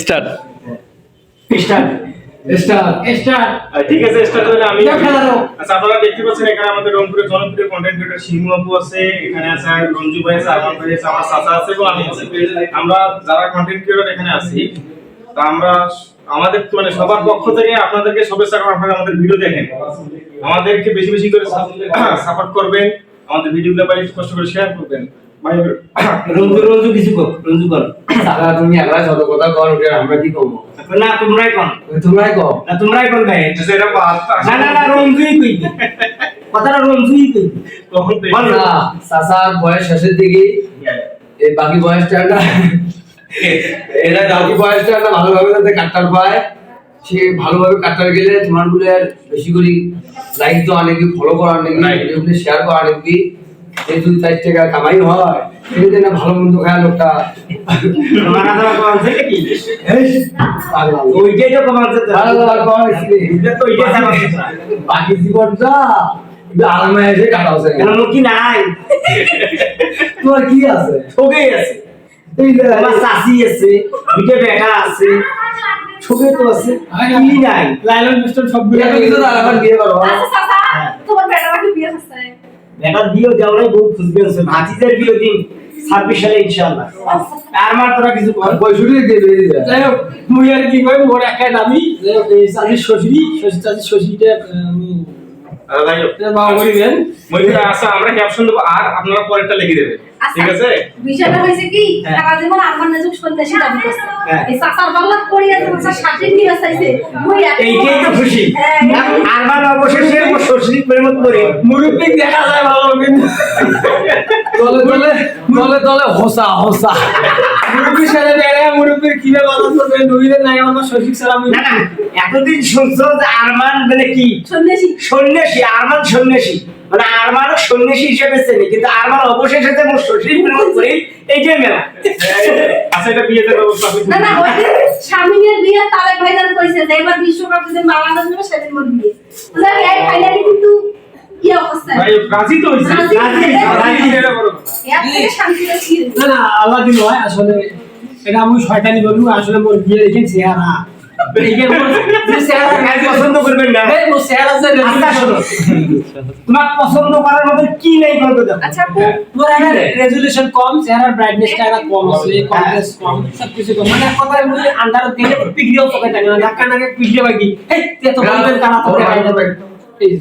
Start. Start. ঠিক আছে আমি। আচ্ছা আপনারা দেখতে পাচ্ছেন এখানে আমাদের রংপুরের জনপ্রিয় কন্টেন্ট ক্রিয়েটর সিংহ আপু আছে এখানে আছে রঞ্জু ভাই আছে আরমান ভাই আছে আমার চাচা আছে এবং আমি আছি। আমরা যারা কন্টেন্ট ক্রিয়েটর এখানে আছি তা আমরা আমাদের মানে সবার পক্ষ থেকে আপনাদেরকে শুভেচ্ছা আপনারা আমাদের ভিডিও দেখেন। আমাদেরকে বেশি বেশি করে সাপোর্ট করবেন আমাদের ভিডিওগুলো কষ্ট করে শেয়ার করবেন। রঞ্জু রঞ্জু কিছু কর রঞ্জু কর। দাদা তুমি একলা যত কথা কর ওটা আমরা কি করব? না তোমরাই কর। তোমরাই কও না তোমরাই কর ভাই। সেটা বাদ না না না রঞ্জুই কইবি কথাটা রঞ্জুই কইবি কখন না চাচার বয়স শেষের দিকে। এই বাকি বয়সটা এরা বাকি বয়সটা না ভালোভাবে যাতে কাটতে পায়। সে ভালোভাবে কাটতে গেলে তোমারগুলো আর বেশি করে লাইক তো অনেকে ফলো করা. ভিডিওগুলো শেয়ার করা অনেকে এই দুই চার টাকা কামাই হয়। না ভালো মন্দ খায় লোকটা? এটা। বাকি জীবনটা আরামে এসে কি নাই। তোমার কি আছে? ঠকেই আছে। চাষি আছে বেটা আছে। ঠকে তো আছে। কি নাই? লাইলন মিস্টার সব বিয়ে কিছু না এখন বিয়ে করো আচ্ছা চাচা তোমার বেটারা কি বিয়ে হচ্ছে বেটার বিয়ে দেওয়া নাই বহু খুশি হয়েছে ভাতিজের বিয়ে দিন ছাব্বিশ সালে ইনশাল্লাহ আর মার তোরা কিছু কর। পঁয়ষট্টি যাই হোক মুই আর কি কই মোর একটা নামি। যাই হোক এই চাষির শ্বশুরি শ্বশুর চাষির শ্বশুরিটা আমি আমরা ক্যাপশন দেবো। আর আপনারা পরেরটা লিখে দেবেন। ঠিক আছে? বিষয়টা হয়েছে কি হ্যাঁ। সারা আমার নাজুক সন্ত্রাসী দাবি করছে হ্যাঁ। এই চাচার বাংলা করিয়া চাচা ষাটের নিয়ে চাইছে। মুই এইটাই তো খুশি। হ্যাঁ, অবশেষে ওর শ্বশুরি প্রেমত করে। মুরব্বী দেখা যায় ভালো কিন্তু। দলে দলে দলে দলে হোসা হোসা। মুরব্বীর সাথে বেড়ে মুরব্বীর কীভাবে বাধা করবে নইলে নাই আমার শ্বশুর সালাম না না এতদিন শুনছো যে আরমান মানে কি? সন্ন্যাসী। সন্ন্যাসী আরমান সন্ন্যাসী। মানে আরমান সন্ন্যাসী হিসেবে চেনে কিন্তু আরমান অবশেষে যে মোর শ্বশুরি প্রেমত করে এইটাই মেলা। আচ্ছা এটা বিয়েতে ব্যবস্থা না না ওই যে বিয়ে তালেক ভাইজান কইছে যে এবার বিশ্বকাপ যদি বাংলাদেশ নেবে সেদিন মোর বিয়ে। বুঝলি এই ফাইনালি কিন্তু কি অবস্থা। ভাই রাজি তো হইছে রাজি। না না আল্লাহ দিন হয় আসলে এটা আমি শয়তানি বলব আসলে মোর বিয়ে দেখেন চেহারা। আচ্ছা শোনো। তোমার পছন্দ করার মতো কি নেই বলতো দেখো। আচ্ছা রেজুলেশন কম চেহারার ব্রাইটনেসটা কম আছে কনফিডেন্স কম সব কিছু কম মানে কথা আন্ডার দিলে থাকে না ধাক্কা নাকে পিগড়ে বাকি। এই তুই তো বলবেন কানা তো দেখা যাবে এই